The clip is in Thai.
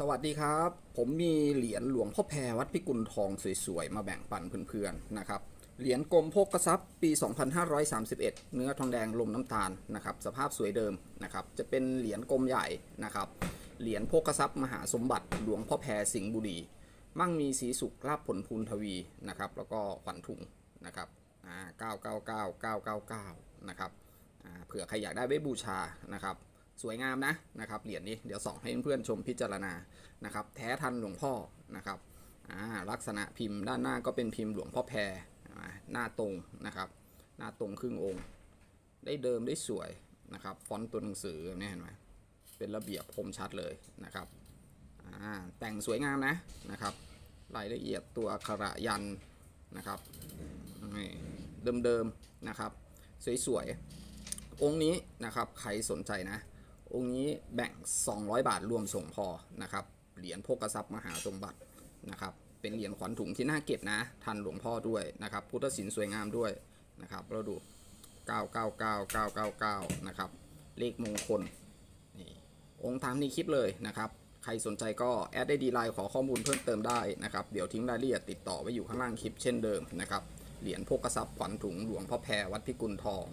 สวัสดีครับ ผมมีเหรียญหลวงพ่อแพรวัดพิกุลทองสวยๆ มาแบ่งปันเพื่อนๆนะครับ เหรียญกลมโพกกระซับปี 2531 เนื้อทองแดงลมน้ำตาลนะครับ สภาพสวยเดิมนะครับ จะเป็นเหรียญกลมใหญ่นะครับ เหรียญโพกกระซับมหาสมบัติหลวงพ่อแพรสิงห์บุรี มั่งมีสีสุขลาบผลพูนทวีนะครับ แล้วก็ขวัญถุงนะครับอ่า999 999 นะครับอ่าเผื่อใครอยากได้ไว้บูชานะครับ สวยงามนะนะครับเหรียญนี้เดี๋ยวส่องให้เพื่อนๆชมพิจารณานะครับแท้ทันหลวงพ่อนะครับลักษณะพิมพ์ด้านหน้าก็เป็นพิมพ์หลวงพ่อแพรหน้าตรงนะครับหน้าตรงครึ่งองค์ ได้เดิมได้สวยนะครับฟอนต์ตัวหนังสือเนี่ยเห็นไหมเป็นระเบียบคมชัดเลยนะครับแต่งสวยงามนะนะครับรายละเอียดตัวอักขระยันนะครับเดิมๆนะครับ สวยๆ องค์นี้นะครับใครสนใจนะ องค์นี้แบ่ง 200 บาทรวมส่งพอนะครับ เหรียญโภกทรัพย์มหาสมบัตินะครับ เป็นเหรียญขวัญถุงที่น่าเก็บนะ ทันหลวงพ่อด้วยนะครับ พุทธศิลป์สวยงามด้วยนะครับ เราดู 999 999 นะครับ เลขมงคล นี่ องค์ตามในคลิปเลยนะครับ ใครสนใจก็แอดได้ดีไลน์ขอข้อมูลเพิ่มเติมได้นะครับ เดี๋ยวทิ้งรายละเอียดติดต่อไว้อยู่ข้างล่างคลิปเช่นเดิมนะครับ เหรียญโภกทรัพย์ขวัญถุงหลวงพ่อแพรวัดพิกุลทอง